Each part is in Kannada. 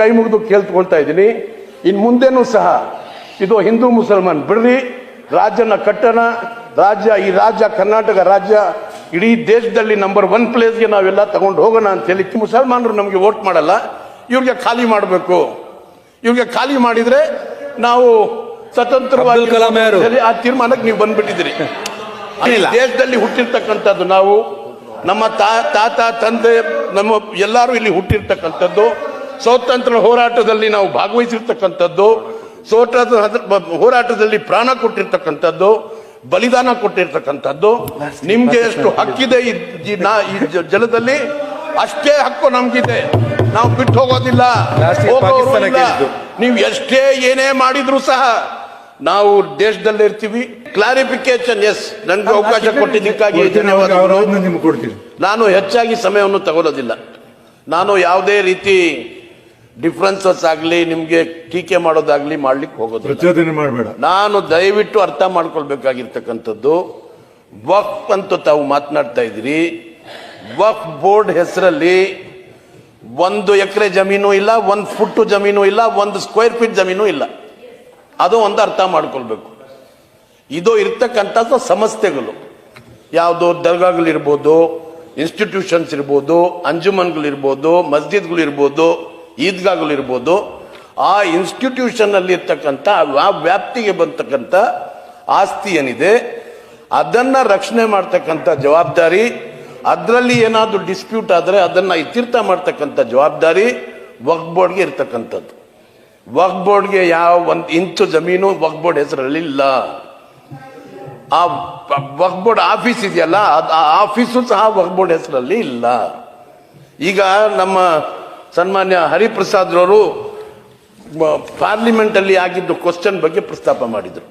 ಕೈ ಮುಗಿದು ಕೇಳ್ಕೊಳ್ತಾ ಇದ್ದೀನಿ. ಇನ್ನು ಮುಂದೆನೂ ಸಹ ಇದು ಹಿಂದೂ ಮುಸಲ್ಮಾನ್. ಬಿಡ್ರಿ ರಾಜ್ಯನ ಕಟ್ಟಣ ರಾಜ್ಯ ಈ ರಾಜ್ಯ ಕರ್ನಾಟಕ ರಾಜ್ಯ ಇಡೀ ದೇಶದಲ್ಲಿ ನಂಬರ್ ಒನ್ ಪ್ಲೇಸ್ಗೆ ನಾವೆಲ್ಲ ತಗೊಂಡು ಹೋಗೋಣ ಅಂತ ಹೇಳಿ ಮುಸಲ್ಮಾನರು ನಮಗೆ ವೋಟ್ ಮಾಡಲ್ಲ. ಇವ್ರಿಗೆ ಖಾಲಿ ಮಾಡಬೇಕು. ಇವ್ರಿಗೆ ಖಾಲಿ ಮಾಡಿದ್ರೆ ನಾವು ಸ್ವತಂತ್ರವಾಗಿ ಆ ತೀರ್ಮಾನಕ್ಕೆ ನೀವು ಬಂದ್ಬಿಟ್ಟಿದ್ದೀರಿ. ಈ ದೇಶದಲ್ಲಿ ಹುಟ್ಟಿರ್ತಕ್ಕಂಥದ್ದು ನಾವು ನಮ್ಮ ತಾತ ತಂದೆ ನಮ್ಮ ಎಲ್ಲರೂ ಇಲ್ಲಿ ಹುಟ್ಟಿರ್ತಕ್ಕಂಥದ್ದು. ಸ್ವಾತಂತ್ರ್ಯ ಹೋರಾಟದಲ್ಲಿ ನಾವು ಭಾಗವಹಿಸಿರ್ತಕ್ಕಂಥದ್ದು ಸ್ವಾತಂತ್ರ್ಯ ಹೋರಾಟದಲ್ಲಿ ಪ್ರಾಣ ಕೊಟ್ಟಿರ್ತಕ್ಕಂಥದ್ದು ಬಲಿದಾನ ಕೊಟ್ಟಿರ್ತಕ್ಕಂಥದ್ದು. ನಿಮ್ಗೆ ಎಷ್ಟು ಹಕ್ಕಿದೆ ಈ ಜಲದಲ್ಲಿ ಅಷ್ಟೇ ಹಕ್ಕು ನಮ್ಗಿದೆ. ನಾವು ಬಿಟ್ಟು ಹೋಗೋದಿಲ್ಲ. ನೀವು ಎಷ್ಟೇ ಏನೇ ಮಾಡಿದ್ರು ಸಹ ನಾವು ದೇಶದಲ್ಲಿ ಇರ್ತೀವಿ. ಕ್ಲಾರಿಫಿಕೇಶನ್ ಎಸ್ ನನಗೆ ಅವಕಾಶ ಕೊಟ್ಟಿದ್ದಕ್ಕಾಗಿ ಧನ್ಯವಾದಗಳು. ನಾನು ಹೆಚ್ಚಾಗಿ ಸಮಯವನ್ನು ತಗೊಳ್ಳೋದಿಲ್ಲ. ನಾನು ಯಾವುದೇ ರೀತಿ ಡಿಫ್ರೆನ್ಸಸ್ ಆಗಲಿ ನಿಮಗೆ ಟೀಕೆ ಮಾಡೋದಾಗ್ಲಿ ಮಾಡ್ಲಿಕ್ಕೆ ಹೋಗೋದು ಮಾಡಬೇಡ. ನಾನು ದಯವಿಟ್ಟು ಅರ್ಥ ಮಾಡ್ಕೊಳ್ಬೇಕಾಗಿರ್ತಕ್ಕಂಥದ್ದು ವಕ್ ಅಂತ ತಾವು ಮಾತನಾಡ್ತಾ ಇದ್ರಿ ವಕ್ ಬೋರ್ಡ್ ಹೆಸರಲ್ಲಿ ಒಂದು ಎಕರೆ ಜಮೀನು ಇಲ್ಲ ಒಂದು ಫುಟ್ ಜಮೀನು ಇಲ್ಲ ಒಂದು ಸ್ಕ್ವೇರ್ ಫೀಟ್ ಜಮೀನು ಇಲ್ಲ. ಅದು ಒಂದು ಅರ್ಥ ಮಾಡ್ಕೊಳ್ಬೇಕು. ಇದು ಇರ್ತಕ್ಕಂಥದ್ದು ಸಂಸ್ಥೆಗಳು ಯಾವುದು ದರ್ಗಾಗಳಿರ್ಬೋದು ಇನ್ಸ್ಟಿಟ್ಯೂಷನ್ಸ್ ಇರ್ಬೋದು ಅಂಜುಮನ್ಗಳಿರ್ಬೋದು ಮಸ್ಜಿದ್ಗಳಿರ್ಬೋದು ಈದ್ಗಾಗಳಿರ್ಬೋದು ಆ ಇನ್ಸ್ಟಿಟ್ಯೂಷನ್ ಅಲ್ಲಿ ಇರ್ತಕ್ಕಂಥ ಆ ವ್ಯಾಪ್ತಿಗೆ ಬಂತಕ್ಕಂಥ ಆಸ್ತಿ ಏನಿದೆ, ಅದನ್ನ ರಕ್ಷಣೆ ಮಾಡ್ತಕ್ಕಂಥ ಜವಾಬ್ದಾರಿ, ಅದರಲ್ಲಿ ಏನಾದರೂ ಡಿಸ್ಪ್ಯೂಟ್ ಆದರೆ ಅದನ್ನ ಇತ್ಯರ್ಥ ಮಾಡ್ತಕ್ಕಂಥ ಜವಾಬ್ದಾರಿ ವಕ್ಫ್ ಬೋರ್ಡ್ಗೆ ಇರ್ತಕ್ಕಂಥದ್ದು. ವಕ್ಫ್ ಬೋರ್ಡ್ಗೆ ಯಾವ ಒಂದು ಇಂಚು ಜಮೀನು ವಕ್ಫ್ ಬೋರ್ಡ್ ಹೆಸರಲ್ಲಿ ಇಲ್ಲ. ಆ ವಕ್ಫ್ ಬೋರ್ಡ್ ಆಫೀಸ್ ಇದೆಯಲ್ಲ ಆ ಆಫೀಸು ಸಹ ವಕ್ಫ್ ಬೋರ್ಡ್ ಹೆಸರಲ್ಲಿ ಇಲ್ಲ. ಈಗ ನಮ್ಮ ಸನ್ಮಾನ್ಯ ಹರಿಪ್ರಸಾದ್ ರವರು ಪಾರ್ಲಿಮೆಂಟ್ ಅಲ್ಲಿ ಆಗಿದ್ದು ಕ್ವಶನ್ ಬಗ್ಗೆ ಪ್ರಸ್ತಾಪ ಮಾಡಿದ್ರು.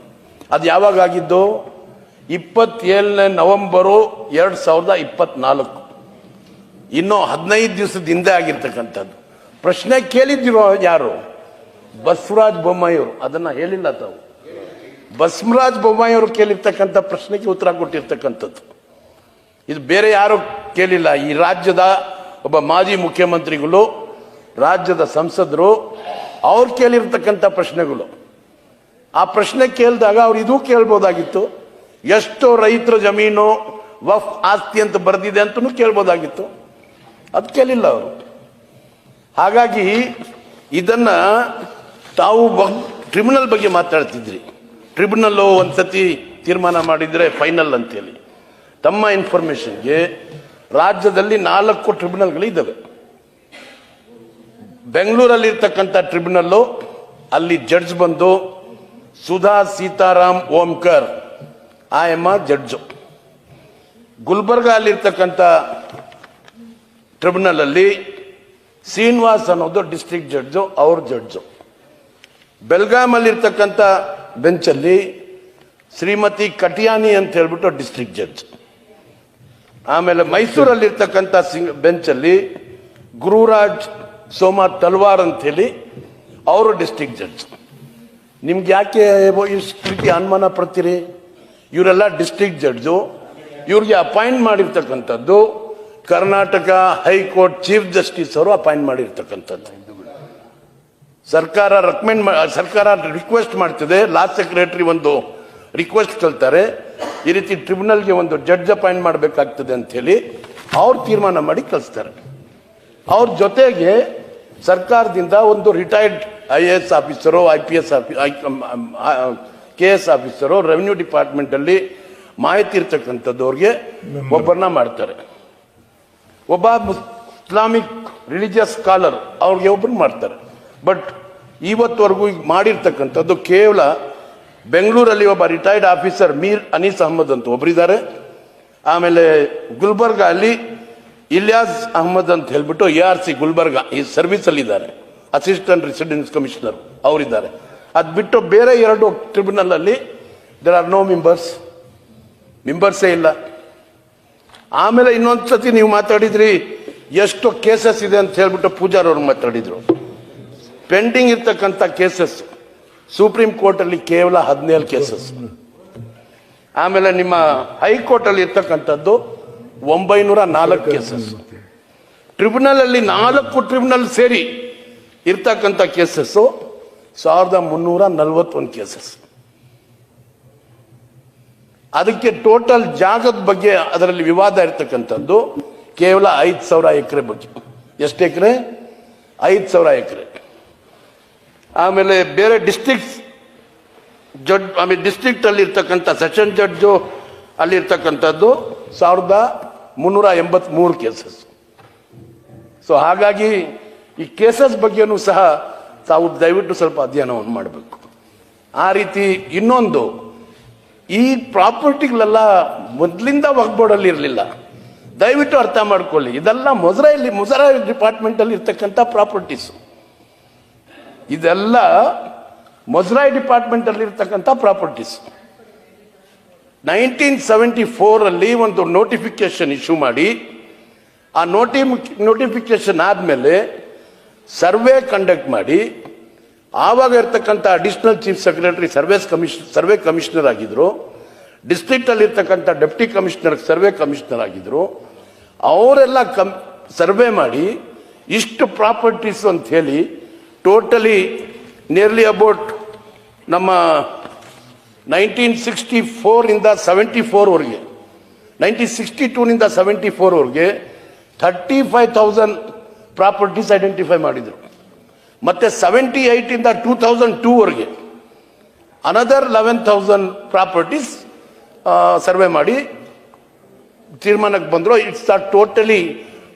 ಅದು ಯಾವಾಗ ಆಗಿದ್ದು? ಇಪ್ಪತ್ತೇಳನೇ ನವೆಂಬರು ಎರಡು ಸಾವಿರದ ಇಪ್ಪತ್ನಾಲ್ಕು. ಇನ್ನು ಹದಿನೈದು ದಿವಸದ ಹಿಂದೆ ಆಗಿರ್ತಕ್ಕಂಥದ್ದು. ಪ್ರಶ್ನೆ ಕೇಳಿದಿರೋ ಯಾರು? ಬಸವರಾಜ್ ಬೊಮ್ಮಾಯಿಯವರು ಅದನ್ನ ಹೇಳಿಲ್ಲ ತಾವು. ಬಸವರಾಜ್ ಬೊಮ್ಮಾಯಿಯವರು ಕೇಳಿರ್ತಕ್ಕಂಥ ಪ್ರಶ್ನೆಗೆ ಉತ್ತರ ಕೊಟ್ಟಿರ್ತಕ್ಕಂಥದ್ದು. ಇದು ಬೇರೆ ಯಾರು ಕೇಳಿಲ್ಲ. ಈ ರಾಜ್ಯದ ಒಬ್ಬ ಮಾಜಿ ಮುಖ್ಯಮಂತ್ರಿಗಳು ರಾಜ್ಯದ ಸಂಸದರು ಅವ್ರು ಕೇಳಿರ್ತಕ್ಕಂಥ ಪ್ರಶ್ನೆಗಳು. ಆ ಪ್ರಶ್ನೆ ಕೇಳಿದಾಗ ಅವ್ರು ಇದು ಕೇಳ್ಬೋದಾಗಿತ್ತು. ಎಷ್ಟು ರೈತರ ಜಮೀನು ವಫ್ ಆಸ್ತಿ ಅಂತ ಬರೆದಿದೆ ಅಂತಲೂ ಕೇಳ್ಬೋದಾಗಿತ್ತು. ಅದು ಕೇಳಿಲ್ಲ ಅವರು. ಹಾಗಾಗಿ ಇದನ್ನ ತಾವು ಟ್ರಿಬ್ಯುನಲ್ ಬಗ್ಗೆ ಮಾತಾಡ್ತಿದ್ರಿ. ಒಂದು ಸತಿ ತೀರ್ಮಾನ ಮಾಡಿದ್ರೆ ಫೈನಲ್ ಅಂತೇಳಿ. ತಮ್ಮ ಇನ್ಫಾರ್ಮೇಷನ್ಗೆ ರಾಜ್ಯದಲ್ಲಿ ನಾಲ್ಕು ಟ್ರಿಬ್ಯುನಲ್ಗಳು ಇದ್ದಾವೆ ಬೆಂಗಳೂರಲ್ಲಿ ಇರ್ತಕ್ಕಂಥ ಟ್ರಿಬ್ಯುನಲ್ಲು ಅಲ್ಲಿ ಜಡ್ಜ್ ಬಂದು ಸುಧಾ ಸೀತಾರಾಮ್ ಓಂಕರ್, ಆ ಎಮ್ಮ ಜಡ್ಜು ಗುಲ್ಬರ್ಗ ಅಲ್ಲಿರ್ತಕ್ಕಂಥ ಟ್ರಿಬ್ಯುನಲ್ ಅಲ್ಲಿ ಶ್ರೀನಿವಾಸ್ ಅನ್ನೋದು ಡಿಸ್ಟ್ರಿಕ್ಟ್ ಜಡ್ಜು ಅವ್ರ ಜಡ್ಜು ಬೆಲ್ಗಾಮ್ ಅಲ್ಲಿರ್ತಕ್ಕಂಥ ಬೆಂಚಲ್ಲಿ ಶ್ರೀಮತಿ ಕಟಿಯಾನಿ ಅಂತ ಹೇಳ್ಬಿಟ್ಟು ಡಿಸ್ಟ್ರಿಕ್ಟ್ ಜಡ್ಜ್ ಆಮೇಲೆ ಮೈಸೂರಲ್ಲಿರ್ತಕ್ಕಂಥ ಸಿಂಗ್ ಬೆಂಚಲ್ಲಿ ಗುರುರಾಜ್ ಸೋಮ ತಲ್ವಾರ್ ಹೇಳಿ ಅವರು ಡಿಸ್ಟಿಕ್ ಜಡ್ಜ್ ನಿಮ್ಗೆ ಯಾಕೆ ಇಷ್ಟು ಅನುಮಾನ ಪಡ್ತೀರಿ? ಇವರೆಲ್ಲ ಡಿಸ್ಟಿಕ್ ಜಡ್ಜು ಇವ್ರಿಗೆ ಅಪಾಯಿಂಟ್ ಮಾಡಿರ್ತಕ್ಕಂಥದ್ದು Karnataka high court chief justice ಅವರು ಅಪಾಯಿಂಟ್ ಮಾಡಿರ್ತಕ್ಕಂಥದ್ದು. ಸರ್ಕಾರ ರೆಕಮೆಂಡ್ ಸರ್ಕಾರ ರಿಕ್ವೆಸ್ಟ್ ಮಾಡ್ತಿದೆ. ಲಾ ಸೆಕ್ರೆಟರಿ ಒಂದು ರಿಕ್ವೆಸ್ಟ್ ಕೇಳ್ತಾರೆ. ಈ ರೀತಿ ಟ್ರಿಬ್ಯುನಲ್ಗೆ ಒಂದು ಜಡ್ಜ್ ಅಪಾಯಿಂಟ್ ಮಾಡಬೇಕಾಗ್ತದೆ ಹೇಳಿ ಅವ್ರು ತೀರ್ಮಾನ ಮಾಡಿ ಕಳಿಸ್ತಾರೆ. ಅವ್ರ ಜೊತೆಗೆ ಸರ್ಕಾರದಿಂದ ಒಂದು retired I A S officer I P S K S officer revenue ಡಿಪಾರ್ಟ್ಮೆಂಟಲ್ಲಿ ಮಾಹಿತಿ ಇರ್ತಕ್ಕಂಥದ್ದವ್ರಿಗೆ ಒಬ್ಬರನ್ನ ಮಾಡ್ತಾರೆ. ಒಬ್ಬ ಇಸ್ಲಾಮಿಕ್ ರಿಲಿಜಿಯಸ್ ಸ್ಕಾಲರ್ ಅವ್ರಿಗೆ ಒಬ್ಬರು ಮಾಡ್ತಾರೆ. ಬಟ್ ಇವತ್ತವರೆಗೂ ಈಗ ಮಾಡಿರ್ತಕ್ಕಂಥದ್ದು ಕೇವಲ ಬೆಂಗಳೂರಲ್ಲಿ ಒಬ್ಬ ರಿಟೈರ್ಡ್ ಆಫೀಸರ್ ಮೀರ್ ಅನೀಸ್ ಅಹಮದ್ ಅಂತ ಒಬ್ಬರಿದ್ದಾರೆ ಆಮೇಲೆ ಗುಲ್ಬರ್ಗ ಅಲ್ಲಿ ಇಲಿಯಾಸ್ ಅಹಮದ್ ಅಂತ ಹೇಳ್ಬಿಟ್ಟು ಎ ಆರ್ ಸಿ ಗುಲ್ಬರ್ಗ ಈ ಇದ್ದಾರೆ ಅಸಿಸ್ಟೆಂಟ್ ರೆಸಿಡೆನ್ಸ್ ಕಮಿಷನರ್ ಅವರಿದ್ದಾರೆ. ಅದ್ ಬಿಟ್ಟು ಬೇರೆ ಎರಡು ಟ್ರಿಬ್ಯುನಲ್ ಅಲ್ಲಿ ದೇರ್ ಆರ್ ನೋ ಮೆಂಬರ್ಸ್ ಮೆಂಬರ್ಸೇ ಇಲ್ಲ. ಆಮೇಲೆ ಇನ್ನೊಂದು ಸತಿ ನೀವು ಮಾತಾಡಿದ್ರಿ, ಎಷ್ಟು ಕೇಸಸ್ ಇದೆ ಅಂತ ಹೇಳ್ಬಿಟ್ಟು ಪೂಜಾರ್ ಅವರು ಮಾತಾಡಿದ್ರು. ಪೆಂಡಿಂಗ್ ಇರ್ತಕ್ಕಂಥ ಕೇಸಸ್ ಸುಪ್ರೀಂ ಕೋರ್ಟ್ ಅಲ್ಲಿ ಕೇವಲ ಹದಿನೇಳು ಕೇಸಸ್ ಆಮೇಲೆ ನಿಮ್ಮ ಹೈಕೋರ್ಟ್ ಅಲ್ಲಿ ಇರ್ತಕ್ಕಂಥದ್ದು ಒಂಬೈನೂರ ನಾಲ್ಕು ಕೇಸಸ್ ಟ್ರಿಬ್ಯುನಲ್ ಅಲ್ಲಿ ನಾಲ್ಕು ಟ್ರಿಬ್ಯುನಲ್ ಸೇರಿ ಇರ್ತಕ್ಕಂಥ ಕೇಸಸ್ಸು ಸಾವಿರದ ಮುನ್ನೂರ ನಲ್ವತ್ತೊಂದು ಕೇಸಸ್ ಅದಕ್ಕೆ ಟೋಟಲ್ ಜಾಗದ ಬಗ್ಗೆ ಅದರಲ್ಲಿ ವಿವಾದ ಇರ್ತಕ್ಕಂಥದ್ದು ಕೇವಲ ಐದು ಸಾವಿರ ಎಕರೆ ಬಗ್ಗೆ. ಎಷ್ಟು ಎಕರೆ? ಐದು ಸಾವಿರ ಎಕರೆ. ಆಮೇಲೆ ಬೇರೆ ಡಿಸ್ಟಿಕ್ ಜಡ್ ಆಮೇಲೆ ಡಿಸ್ಟಿಕ್ಟ್ ಅಲ್ಲಿ ಇರ್ತಕ್ಕಂಥ ಸೆಷನ್ ಜಡ್ಜು ಅಲ್ಲಿರ್ತಕ್ಕಂಥದ್ದು ಸಾವಿರದ ಮುನ್ನೂರ ಎಂಬತ್ಮೂರು ಕೇಸಸ್ ಸೊ ಹಾಗಾಗಿ ಈ ಕೇಸಸ್ ಬಗ್ಗೆನೂ ಸಹ ತಾವು ದಯವಿಟ್ಟು ಸ್ವಲ್ಪ ಅಧ್ಯಯನವನ್ನು ಮಾಡಬೇಕು. ಆ ರೀತಿ ಇನ್ನೊಂದು, ಈ ಪ್ರಾಪರ್ಟಿಗಳೆಲ್ಲ ಮೊದಲಿಂದ ವಕ್ಬೋರ್ಡಲ್ಲಿ ಇರಲಿಲ್ಲ. ದಯವಿಟ್ಟು ಅರ್ಥ ಮಾಡ್ಕೊಳ್ಳಿ. ಇದೆಲ್ಲ ಮೊಸರಲ್ಲಿ ಮೊಸರ ಡಿಪಾರ್ಟ್ಮೆಂಟ್ ಅಲ್ಲಿ ಇರ್ತಕ್ಕಂಥ ಪ್ರಾಪರ್ಟೀಸ್. ಇದೆಲ್ಲ ಮೊಸರಾಯಿ ಡಿಪಾರ್ಟ್ಮೆಂಟ್ ಅಲ್ಲಿ ಇರ್ತಕ್ಕಂಥ ಪ್ರಾಪರ್ಟೀಸ್. ನೈನ್ಟೀನ್ ಸೆವೆಂಟಿ ಫೋರಲ್ಲಿ ಒಂದು ನೋಟಿಫಿಕೇಶನ್ ಇಶ್ಯೂ ಮಾಡಿ, ಆ ನೋಟಿ ನೋಟಿಫಿಕೇಶನ್ ಆದಮೇಲೆ ಸರ್ವೆ ಕಂಡಕ್ಟ್ ಮಾಡಿ, ಆವಾಗ ಇರ್ತಕ್ಕಂಥ additional chief secretary surveys commission survey commissioner ಆಗಿದ್ರು ಡಿಸ್ಟ್ರಿಕ್ಟ್ ಅಲ್ಲಿ ಇರ್ತಕ್ಕಂಥ ಡೆಪ್ಟಿ ಕಮಿಷನರ್ ಸರ್ವೆ ಕಮಿಷನರ್ ಆಗಿದ್ರು, ಅವರೆಲ್ಲ ಕಮ್ ಸರ್ವೆ ಮಾಡಿ, ಇಷ್ಟು ಪ್ರಾಪರ್ಟೀಸ್ ಅಂತ ಹೇಳಿ ಟೋಟಲಿ ನಿಯರ್ಲಿ ಅಬೌಟ್ ನಮ್ಮ ನೈನ್ಟೀನ್ ಸಿಕ್ಸ್ಟಿ ಫೋರಿಂದ ಸೆವೆಂಟಿ ಫೋರ್ವರೆಗೆ, ನೈನ್ಟೀನ್ ಸಿಕ್ಸ್ಟಿ ಟೂನಿಂದ seventy ಫೋರ್ವರೆಗೆ thirty five thousand properties identify ಮಾಡಿದರು. ಮತ್ತೆ ಸೆವೆಂಟಿ ಏಯ್ಟಿಂದ two thousand ಟೂವರೆಗೆ another eleven thousand properties survey ಮಾಡಿ ತೀರ್ಮಾನಕ್ಕೆ ಬಂದರು. It's the totally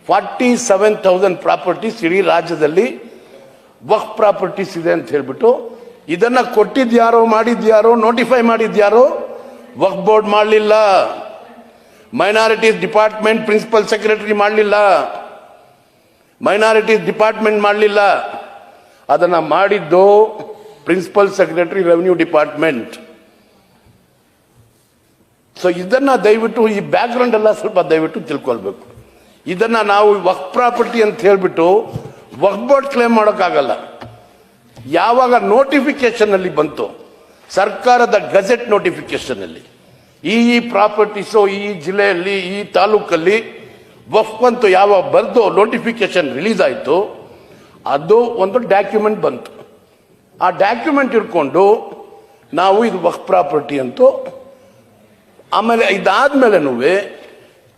forty seven thousand properties ಇಡೀ ರಾಜ್ಯದಲ್ಲಿ ವಕ್ ಪ್ರಾಪರ್ಟೀಸ್ ಇದೆ ಅಂತ ಹೇಳ್ಬಿಟ್ಟು ಇದನ್ನ ಕೊಟ್ಟಿದ್ಯಾರೋ, ಮಾಡಿದ್ಯಾರೋ ನೋಟಿಫೈ ಮಾಡಿದ್ಯಾರೋ ವಕ್ ಬೋರ್ಡ್ ಮಾಡಲಿಲ್ಲ. ಮೈನಾರಿಟೀಸ್ ಡಿಪಾರ್ಟ್ಮೆಂಟ್ ಪ್ರಿನ್ಸಿಪಲ್ ಸೆಕ್ರೆಟರಿ ಮಾಡಲಿಲ್ಲ. ಮೈನಾರಿಟೀಸ್ ಡಿಪಾರ್ಟ್ಮೆಂಟ್ ಮಾಡಲಿಲ್ಲ. ಅದನ್ನ ಮಾಡಿದ್ದು principal secretary revenue department so ಇದನ್ನ ದಯವಿಟ್ಟು ಈ ಬ್ಯಾಕ್ಗ್ರೌಂಡ್ ಎಲ್ಲ ಸ್ವಲ್ಪ ದಯವಿಟ್ಟು ತಿಳ್ಕೊಳ್ಬೇಕು. ಇದನ್ನ ನಾವು ವಕ್ ಪ್ರಾಪರ್ಟಿ ಅಂತ ಹೇಳ್ಬಿಟ್ಟು ವಕ್ ಬೋರ್ಡ್ ಕ್ಲೇಮ್ ಮಾಡೋಕ್ಕಾಗಲ್ಲ. ಯಾವಾಗ ನೋಟಿಫಿಕೇಶನ್ ಅಲ್ಲಿ ಬಂತು, ಸರ್ಕಾರದ ಗಜೆಟ್ ನೋಟಿಫಿಕೇಶನ್ ಅಲ್ಲಿ ಈ ಈ ಪ್ರಾಪರ್ಟೀಸು, ಈ ಜಿಲ್ಲೆಯಲ್ಲಿ, ಈ ತಾಲೂಕಲ್ಲಿ ವಫ್ ಬಂತು ಯಾವ ಬರೆದು ನೋಟಿಫಿಕೇಶನ್ ರಿಲೀಸ್ ಆಯಿತು, ಅದು ಒಂದು ಡಾಕ್ಯುಮೆಂಟ್ ಬಂತು. ಆ ಡಾಕ್ಯುಮೆಂಟ್ ಇಟ್ಕೊಂಡು ನಾವು ಇದು ವಫ್ ಪ್ರಾಪರ್ಟಿ ಅಂತೂ, ಆಮೇಲೆ ಇದಾದ್ಮೇಲೆನೂ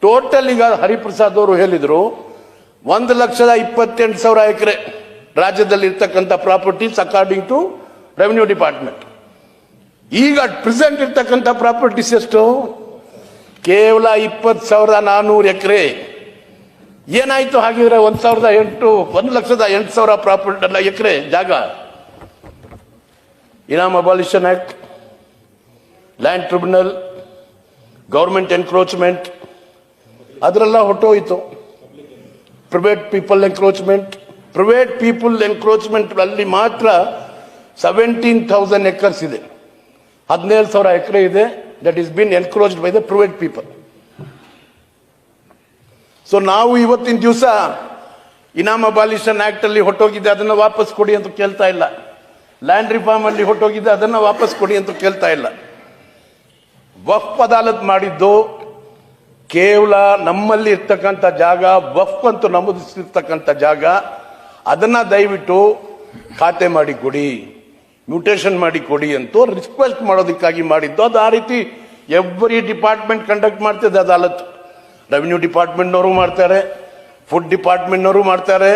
ಟೋಟಲ್ ಈಗ ಹರಿಪ್ರಸಾದ್ ಅವರು ಹೇಳಿದರು, ಒಂದು ಲಕ್ಷದ ಇಪ್ಪತ್ತೆಂಟು ಸಾವಿರ ಎಕರೆ. ರಾಜ್ಯದಲ್ಲಿ ಇರ್ತಕ್ಕಂಥ properties according to revenue department ಈಗ ಪ್ರೆಸೆಂಟ್ ಇರ್ತಕ್ಕಂಥ ಪ್ರಾಪರ್ಟೀಸ್ ಎಷ್ಟು? ಕೇವಲ ಇಪ್ಪತ್ತು ಸಾವಿರದ ನಾನ್ನೂರು ಎಕರೆ. ಏನಾಯ್ತು ಹಾಗಿದ್ರೆ ಒಂದ್ ಸಾವಿರದ ಎಂಟು, ಒಂದು ಲಕ್ಷದ ಎಂಟು ಸಾವಿರ ಪ್ರಾಪರ್ಟಿ, ಅಲ್ಲ, ಎಕರೆ, ಜಾಗ? Inam abolition act land tribunal government encroachment ಅದರೆಲ್ಲ ಹೊಟ್ಟೋಯ್ತು private people encroachment private people encroachment ಅಲ್ಲಿ ಮಾತ್ರ ಸೆವೆಂಟೀನ್ ಥೌಸಂಡ್ ಎಕರ್ಸ್ ಇದೆ. ಹದಿನೇಳು ಸಾವಿರ ಎಕರೆ ಇದೆ that is been encroached by the private people so ನಾವು ಇವತ್ತಿನ ದಿವಸ ಇನಾಮ್ ಅಬಾಲಿಷನ್ ಆಕ್ಟ್ ಅಲ್ಲಿ ಹೊಟ್ಟೋಗಿದೆ ಅದನ್ನ ವಾಪಸ್ ಕೊಡಿ ಅಂತ ಕೇಳ್ತಾ ಇಲ್ಲ. ಲ್ಯಾಂಡ್ ರಿಫಾರ್ಮ್ ಅಲ್ಲಿ ಹೊಟ್ಟೋಗಿದೆ ಅದನ್ನ ವಾಪಸ್ ಕೊಡಿ ಅಂತ ಕೇಳ್ತಾ ಇಲ್ಲ. ವಫ್ ಅದಾಲತ್ ಮಾಡಿದ್ದು ಕೇವಲ ನಮ್ಮಲ್ಲಿ ಇರ್ತಕ್ಕಂಥ ಜಾಗ ವಫ್ ಅಂತ ನಮೂದಿಸಿರ್ತಕ್ಕಂಥ ಜಾಗ. ಅದನ್ನ ದಯವಿಟ್ಟು ಖಾತೆ ಮಾಡಿ ಕೊಡಿ ಮ್ಯೂಟೇಷನ್ ಮಾಡಿ ಕೊಡಿ ಅಂತ ರಿಕ್ವೆಸ್ಟ್ ಮಾಡೋದಕ್ಕಾಗಿ ಮಾಡಿದ್ದು. ಅದು ಆ ರೀತಿ ಎವ್ರಿ ಡಿಪಾರ್ಟ್ಮೆಂಟ್ ಕಂಡಕ್ಟ್ ಮಾಡ್ತಿದೆ ಅದಾಲತ್ ರೆವಿನ್ಯೂ ಡಿಪಾರ್ಟ್ಮೆಂಟ್ನವರು ಮಾಡ್ತಾರೆ ಫುಡ್ ಡಿಪಾರ್ಟ್ಮೆಂಟ್ನವರು ಮಾಡ್ತಾರೆ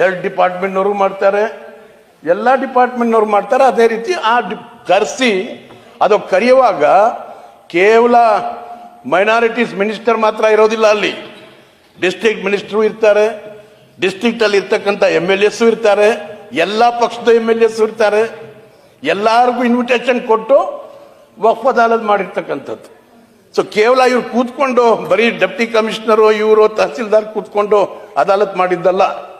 ಹೆಲ್ತ್ ಡಿಪಾರ್ಟ್ಮೆಂಟ್ನವರು ಮಾಡ್ತಾರೆ, ಎಲ್ಲ ಡಿಪಾರ್ಟ್ಮೆಂಟ್ನವರು ಮಾಡ್ತಾರೆ. ಅದೇ ರೀತಿ ಆ ಡಿ ಕರೆಸಿ, ಅದು ಕರೆಯುವಾಗ ಕೇವಲ ಮೈನಾರಿಟೀಸ್ ಮಿನಿಸ್ಟರ್ ಮಾತ್ರ ಇರೋದಿಲ್ಲ ಅಲ್ಲಿ. ಡಿಸ್ಟ್ರಿಕ್ಟ್ ಮಿನಿಸ್ಟರು ಇರ್ತಾರೆ ಡಿಸ್ಟ್ರಿಕ್ಟ್ ಅಲ್ಲಿ ಇರ್ತಕ್ಕಂಥ ಎಂ ಎಲ್ ಎಸ್ ಇರ್ತಾರೆ, ಎಲ್ಲಾ ಪಕ್ಷದ ಎಂ ಎಲ್ ಎಸ್ ಇರ್ತಾರೆ, ಎಲ್ಲರಿಗೂ ಇನ್ವಿಟೇಷನ್ ಕೊಟ್ಟು ವಕ್ಫ್ ಮಾಡಿರ್ತಕ್ಕಂಥದ್ದು. ಸೊ ಕೇವಲ ಇವ್ರು ಕೂತ್ಕೊಂಡು, ಬರೀ ಡೆಪ್ಟಿ ಕಮಿಷನರು ಇವರು ತಹಸೀಲ್ದಾರ್ ಕೂತ್ಕೊಂಡು ಅದಾಲತ್ ಮಾಡಿದ್ದಲ್ಲ.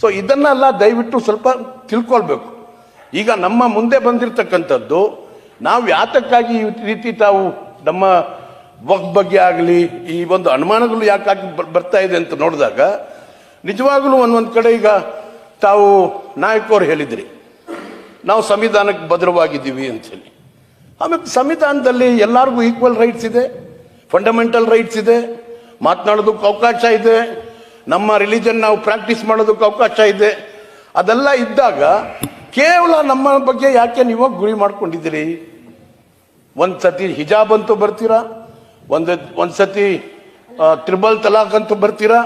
ಸೊ ಇದನ್ನೆಲ್ಲ ದಯವಿಟ್ಟು ಸ್ವಲ್ಪ ತಿಳ್ಕೊಳ್ಬೇಕು. ಈಗ ನಮ್ಮ ಮುಂದೆ ಬಂದಿರತಕ್ಕಂಥದ್ದು, ನಾವು ಯಾತಕ್ಕಾಗಿ ಈ ರೀತಿ ತಾವು ನಮ್ಮ ವಕ್ ಬಗ್ಗೆ ಆಗಲಿ, ಈ ಒಂದು ಅನುಮಾನಗಳು ಯಾಕಾಗಿ ಬರ್- ಬರ್ತಾ ಇದೆ ಅಂತ ನೋಡಿದಾಗ ನಿಜವಾಗಲೂ ಒಂದೊಂದು ಕಡೆ ಈಗ ತಾವು ನಾಯಕರು ಹೇಳಿದ್ರಿ. ನಾವು ಸಂವಿಧಾನಕ್ಕೆ ಭದ್ರವಾಗಿದ್ದೀವಿ ಅಂತ ಹೇಳಿ ಆಮೇಲೆ ಸಂವಿಧಾನದಲ್ಲಿ ಎಲ್ಲರಿಗೂ ಈಕ್ವಲ್ ರೈಟ್ಸ್ ಇದೆ ಫಂಡಮೆಂಟಲ್ ರೈಟ್ಸ್ ಇದೆ, ಮಾತನಾಡೋದಕ್ಕೆ ಅವಕಾಶ ಇದೆ, ನಮ್ಮ ರಿಲಿಜನ್ ನಾವು ಪ್ರಾಕ್ಟೀಸ್ ಮಾಡೋದಕ್ಕೆ ಅವಕಾಶ ಇದೆ. ಅದೆಲ್ಲ ಇದ್ದಾಗ ಕೇವಲ ನಮ್ಮ ಬಗ್ಗೆ ಯಾಕೆ ನೀವು ಗುರಿ ಮಾಡ್ಕೊಂಡಿದ್ದೀರಿ? ಒಂದು ಸತಿ ಹಿಜಾಬ್ ಅಂತೂ ಬರ್ತೀರಾ? ಒಂದ್ ಒಂದು ಸತಿ ತ್ರಿಬಲ್ ತಲಾಕ್ ಅಂತೂ ಬರ್ತೀರಾ?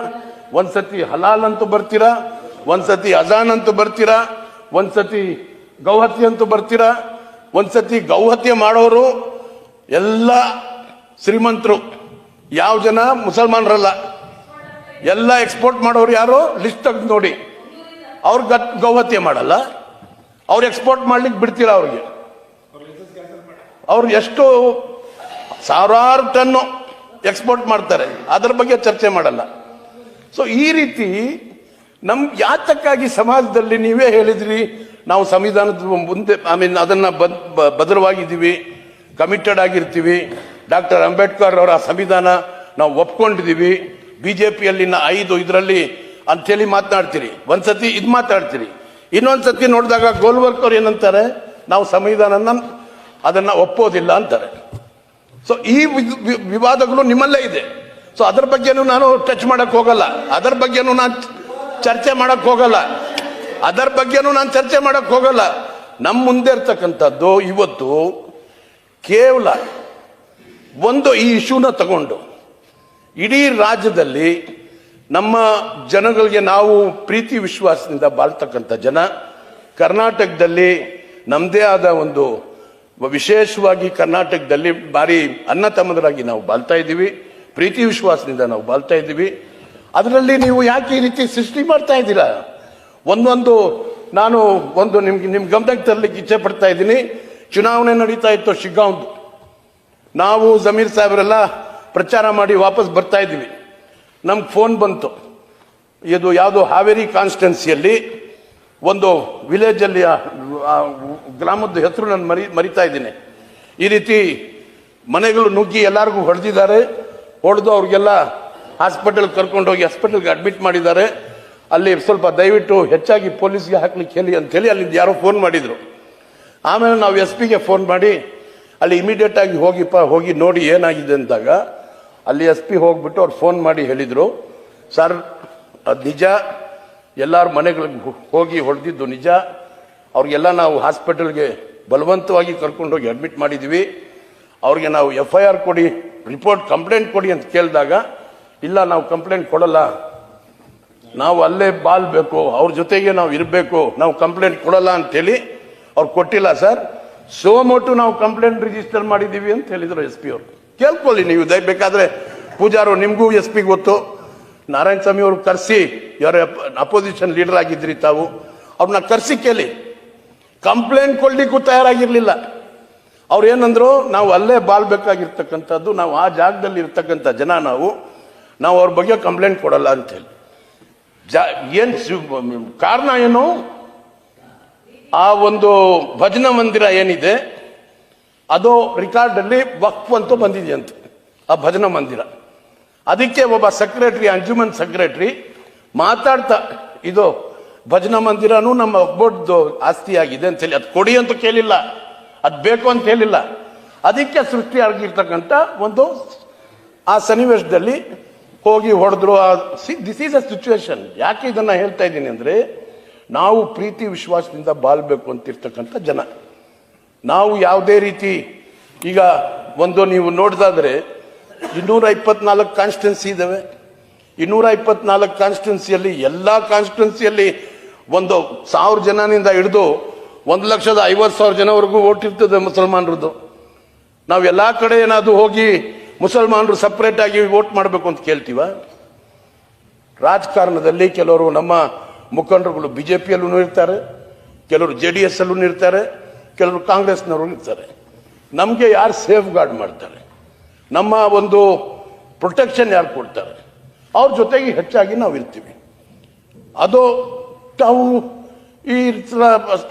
ಒಂದ್ ಸತಿ ಹಲಾಲ್ ಅಂತೂ ಬರ್ತೀರಾ, ಒಂದ್ಸತಿ ಅಜಾನ್ ಅಂತೂ ಬರ್ತೀರಾ, ಒಂದ್ಸತಿ ಗೌಹತ್ಯೆ ಅಂತೂ ಬರ್ತೀರಾ, ಒಂದ್ಸತಿ ಗೌಹತ್ಯೆ ಮಾಡೋರು ಎಲ್ಲ ಶ್ರೀಮಂತರು. ಯಾವ ಜನ? ಮುಸಲ್ಮಾನರಲ್ಲ. ಎಲ್ಲ ಎಕ್ಸ್ಪೋರ್ಟ್ ಮಾಡೋರು ಯಾರು? ಲಿಸ್ಟ್ ತೆಗೆದು ನೋಡಿ. ಅವ್ರು ಗತ್ ಗೌಹತ್ಯೆ ಮಾಡಲ್ಲ. ಅವ್ರು ಎಕ್ಸ್ಪೋರ್ಟ್ ಮಾಡ್ಲಿಕ್ಕೆ ಬಿಡ್ತೀರಾ ಅವ್ರಿಗೆ? ಅವ್ರು ಎಷ್ಟು ಸಾವಿರಾರು ಟನ್ನು ಎಕ್ಸ್ಪೋರ್ಟ್ ಮಾಡ್ತಾರೆ. ಅದರ ಬಗ್ಗೆ ಚರ್ಚೆ ಮಾಡಲ್ಲ. ಸೊ ಈ ರೀತಿ ನಮ್, ಯಾತಕ್ಕಾಗಿ ಸಮಾಜದಲ್ಲಿ ನೀವೇ ಹೇಳಿದ್ರಿ, ನಾವು ಸಂವಿಧಾನದ ಮುಂದೆ ಐ ಮೀನ್ ಅದನ್ನ ಬ- ಭದ್ರವಾಗಿದ್ದೀವಿ ಕಮಿಟೆಡ್ ಆಗಿರ್ತೀವಿ. ಡಾಕ್ಟರ್ ಅಂಬೇಡ್ಕರ್ ಅವರ ಸಂವಿಧಾನ ನಾವು ಒಪ್ಕೊಂಡಿದ್ದೀವಿ. ಬಿಜೆಪಿಯಲ್ಲಿನ ಐದು ಇದರಲ್ಲಿ ಅಂತೇಳಿ ಮಾತನಾಡ್ತೀರಿ. ಒಂದ್ಸತಿ ಇದು ಮಾತಾಡ್ತೀರಿ. ಇನ್ನೊಂದು ಸತಿ ನೋಡಿದಾಗ ಗೋಲ್ವರ್ಕರ್ ಏನಂತಾರೆ, ನಾವು ಸಂವಿಧಾನನ ಅದನ್ನ ಒಪ್ಪೋದಿಲ್ಲ ಅಂತಾರೆ. ಸೊ ಈ ವಿವಾದಗಳು ನಿಮ್ಮಲ್ಲೇ ಇದೆ. ಸೊ ಅದರ ಬಗ್ಗೆನೂ ನಾನು ಟಚ್ ಮಾಡಕ್ ಹೋಗಲ್ಲ. ಅದರ ಬಗ್ಗೆನೂ ನಾನು ಚರ್ಚೆ ಮಾಡಕ್ ಹೋಗಲ್ಲ. ಅದರ ಬಗ್ಗೆನೂ ನಾನು ಚರ್ಚೆ ಮಾಡಕ್ ಹೋಗಲ್ಲ. ನಮ್ಮ ಮುಂದೆ ಇರ್ತಕ್ಕಂಥದ್ದು ಇವತ್ತು ಕೇವಲ ಒಂದು ಈ ಇಶ್ಯೂನ ತಗೊಂಡು. ಇಡೀ ರಾಜ್ಯದಲ್ಲಿ ನಮ್ಮ ಜನಗಳಿಗೆ ನಾವು ಪ್ರೀತಿ ವಿಶ್ವಾಸದಿಂದ ಬಾಳ್ತಕ್ಕಂಥ ಜನ, ಕರ್ನಾಟಕದಲ್ಲಿ ನಮ್ಮದೇ ಆದ ಒಂದು ವಿಶೇಷವಾಗಿ ಕರ್ನಾಟಕದಲ್ಲಿ ಭಾರಿ ಅನ್ನ ತಮ್ಮದರಾಗಿ ನಾವು ಬಾಳ್ತಾ ಇದ್ದೀವಿ. ಪ್ರೀತಿ ವಿಶ್ವಾಸದಿಂದ ನಾವು ಬಾಳ್ತಾ ಇದ್ದೀವಿ. ಅದರಲ್ಲಿ ನೀವು ಯಾಕೆ ಈ ರೀತಿ ಸೃಷ್ಟಿ ಮಾಡ್ತಾ ಇದ್ದೀರಾ? ಒಂದೊಂದು ನಾನು ಒಂದು ನಿಮ್ಗೆ ನಿಮ್ ಗಮನಕ್ಕೆ ತರಲಿಕ್ಕೆ ಇಚ್ಛೆ ಪಡ್ತಾ ಇದ್ದೀನಿ. ಚುನಾವಣೆ ನಡೀತಾ ಇತ್ತು ಶಿಗ್ಗಾಂವ್ದು. ನಾವು ಜಮೀರ್ ಸಾಹೇಬರೆಲ್ಲ ಪ್ರಚಾರ ಮಾಡಿ ವಾಪಸ್ ಬರ್ತಾ ಇದ್ದೀವಿ. ನಮ್ಗೆ ಫೋನ್ ಬಂತು. ಇದು ಯಾವುದೋ ಹಾವೇರಿ ಕಾನ್ಸ್ಟೆನ್ಸಿಯಲ್ಲಿ ಒಂದು ವಿಲೇಜಲ್ಲಿ ಗ್ರಾಮದ ಹೆಸರು ನಾನು ಮರಿ, ಮರಿತಾ ಇದ್ದೀನಿ. ಈ ರೀತಿ ಮನೆಗಳು ನುಗ್ಗಿ ಎಲ್ಲರಿಗೂ ಹೊಡೆದಿದ್ದಾರೆ. ಹೊಡೆದು ಅವ್ರಿಗೆಲ್ಲ ಹಾಸ್ಪಿಟಲ್ಗೆ ಕರ್ಕೊಂಡೋಗಿ ಹಾಸ್ಪಿಟಲ್ಗೆ ಅಡ್ಮಿಟ್ ಮಾಡಿದ್ದಾರೆ. ಅಲ್ಲಿ ಸ್ವಲ್ಪ ದಯವಿಟ್ಟು ಹೆಚ್ಚಾಗಿ ಪೊಲೀಸ್ಗೆ ಹಾಕ್ಲಿಕ್ಕೆ ಹೇಳಿ ಅಂತೇಳಿ ಅಲ್ಲಿಂದ ಯಾರೋ ಫೋನ್ ಮಾಡಿದ್ರು. ಆಮೇಲೆ ನಾವು ಎಸ್ ಪಿಗೆ ಫೋನ್ ಮಾಡಿ, ಅಲ್ಲಿ ಇಮಿಡಿಯೇಟ್ ಆಗಿ ಹೋಗಿಪ್ಪ, ಹೋಗಿ ನೋಡಿ ಏನಾಗಿದೆ ಅಂದಾಗ ಅಲ್ಲಿ ಎಸ್ ಪಿ ಹೋಗ್ಬಿಟ್ಟು ಅವ್ರು ಫೋನ್ ಮಾಡಿ ಹೇಳಿದರು. ಸರ್, ಅದು ನಿಜ. ಎಲ್ಲರ ಮನೆಗಳಿಗೆ ಹೋಗಿ ಹೊಡೆದಿದ್ದು ನಿಜ. ಅವ್ರಿಗೆಲ್ಲ ನಾವು ಹಾಸ್ಪಿಟಲ್ಗೆ ಬಲವಂತವಾಗಿ ಕರ್ಕೊಂಡೋಗಿ ಅಡ್ಮಿಟ್ ಮಾಡಿದ್ವಿ. ಅವ್ರಿಗೆ ನಾವು ಎಫ್ ಐ ಆರ್ ಕೊಡಿ. ರಿಪೋರ್ಟ್ ಕಂಪ್ಲೇಂಟ್ ಕೊಡಿ ಅಂತ ಕೇಳಿದಾಗ, ಇಲ್ಲ, ನಾವು ಕಂಪ್ಲೇಂಟ್ ಕೊಡಲ್ಲ. ನಾವು ಅಲ್ಲೇ ಬಾಳ್ಬೇಕು ಅವ್ರ ಜೊತೆಗೆ ನಾವು ಇರಬೇಕು, ನಾವು ಕಂಪ್ಲೇಂಟ್ ಕೊಡಲ್ಲ ಅಂತೇಳಿ ಅವ್ರು ಕೊಟ್ಟಿಲ್ಲ ಸರ್. ಸೋಮೋಟು ನಾವು ಕಂಪ್ಲೇಂಟ್ ರಿಜಿಸ್ಟರ್ ಮಾಡಿದ್ದೀವಿ ಅಂತ ಹೇಳಿದ್ರು ಎಸ್ ಪಿ ಅವರು. ಕೇಳ್ಕೊಳ್ಳಿ ನೀವು, ದಯ ಬೇಕಾದ್ರೆ ಪೂಜಾರು ನಿಮಗೂ ಎಸ್ ಪಿ ಗೊತ್ತು. ನಾರಾಯಣ ಸ್ವಾಮಿ ಅವರು ಕರೆಸಿ, ಯಾರ ಅಪೋಸಿಷನ್ ಲೀಡರ್ ಆಗಿದ್ರಿ ತಾವು. ಅವ್ರನ್ನ ಕರೆಸಿ ಕೇಳಿ. ಕಂಪ್ಲೇಂಟ್ ಕೊಡ್ಲಿಕ್ಕೂ ತಯಾರಾಗಿರ್ಲಿಲ್ಲ. ಅವ್ರು ಏನಂದ್ರು ನಾವು ಅಲ್ಲೇ ಬಾಳ್ಬೇಕಾಗಿರ್ತಕ್ಕಂಥದ್ದು ನಾವು ಆ ಜಾಗದಲ್ಲಿ ಇರ್ತಕ್ಕಂಥ ಜನ ನಾವು ನಾವು ಅವ್ರ ಬಗ್ಗೆ ಕಂಪ್ಲೇಂಟ್ ಕೊಡಲ್ಲ ಅಂತೇಳಿ. ಜಾ, ಏನು ಕಾರಣ ಏನು? ಆ ಒಂದು ಭಜನಾ ಮಂದಿರ ಏನಿದೆ, ಅದು ರಿಕಾರ್ಡ್ ಅಲ್ಲಿ ವಕ್ಫ್ ಅಂತೂ ಅಂತ ಆ ಭಜನಾ ಮಂದಿರ. ಅದಕ್ಕೆ ಒಬ್ಬ ಸೆಕ್ರೆಟರಿ ಅಂಜುಮನ್ ಸೆಕ್ರೆಟರಿ ಮಾತಾಡ್ತಾ, ಇದು ಭಜನಾ ಮಂದಿರನೂ ನಮ್ಮ ಒಬ್ಬೊಡ್ದು ಆಸ್ತಿಯಾಗಿದೆ ಅಂತ ಹೇಳಿ ಅದು ಕೊಡಿ ಅಂತ ಕೇಳಿಲ್ಲ. ಅದು ಬೇಕು ಅಂತ ಹೇಳಿಲ್ಲ. ಅದಕ್ಕೆ ಸೃಷ್ಟಿಯಾಗಿರ್ತಕ್ಕಂಥ ಒಂದು ಆ ಸನ್ನಿವೇಶದಲ್ಲಿ ಹೋಗಿ ಹೊಡೆದ್ರು ಆ ದಿಸ್ ಈಸ್ ಅ ಸಿಚುವೇಶನ್ ಯಾಕೆ ಇದನ್ನು ಹೇಳ್ತಾ ಇದ್ದೀನಿ ಅಂದರೆ, ನಾವು ಪ್ರೀತಿ ವಿಶ್ವಾಸದಿಂದ ಬಾಳ್ಬೇಕು ಅಂತಿರ್ತಕ್ಕಂಥ ಜನ. ನಾವು ಯಾವುದೇ ರೀತಿ ಈಗ ಒಂದು ನೀವು ನೋಡಿದಾದ್ರೆ, ಇನ್ನೂರ ಇಪ್ಪತ್ನಾಲ್ಕು ಕಾನ್ಸ್ಟಿಟ್ಯೂನ್ಸಿ ಇದ್ದಾವೆ ಇನ್ನೂರ ಇಪ್ಪತ್ನಾಲ್ಕು ಕಾನ್ಸ್ಟಿಟ್ಯೂನ್ಸಿಯಲ್ಲಿ ಎಲ್ಲ ಕಾನ್ಸ್ಟಿಟ್ಯೂನ್ಸಿಯಲ್ಲಿ ಒಂದು ಸಾವಿರ ಜನನಿಂದ ಹಿಡಿದು ಒಂದು ಲಕ್ಷದ ಐವತ್ತು ಸಾವಿರ ಜನವರೆಗೂ ಓಟ್ ಇರ್ತದೆ ಮುಸಲ್ಮಾನರದ್ದು. ನಾವು ಎಲ್ಲ ಕಡೆ ಏನಾದರೂ ಹೋಗಿ ಮುಸಲ್ಮಾನರು ಸಪ್ರೇಟ್ ಆಗಿ ವೋಟ್ ಮಾಡಬೇಕು ಅಂತ ಕೇಳ್ತೀವ? ರಾಜಕಾರಣದಲ್ಲಿ ಕೆಲವರು ನಮ್ಮ ಮುಖಂಡರುಗಳು ಬಿ ಜೆ ಪಿಯಲ್ಲೂ ಇರ್ತಾರೆ, ಕೆಲವರು ಜೆ ಡಿ ಎಸ್ ಅಲ್ಲೂ ಇರ್ತಾರೆ, ಕೆಲವರು ಕಾಂಗ್ರೆಸ್ನವರು ಇರ್ತಾರೆ. ನಮಗೆ ಯಾರು ಸೇಫ್ ಗಾರ್ಡ್ ಮಾಡ್ತಾರೆ? ನಮ್ಮ ಒಂದು ಪ್ರೊಟೆಕ್ಷನ್ ಯಾರು ಕೊಡ್ತಾರೆ? ಅವ್ರ ಜೊತೆಗೆ ಹೆಚ್ಚಾಗಿ ನಾವು ಇರ್ತೀವಿ. ಅದು ತಾವು ಈ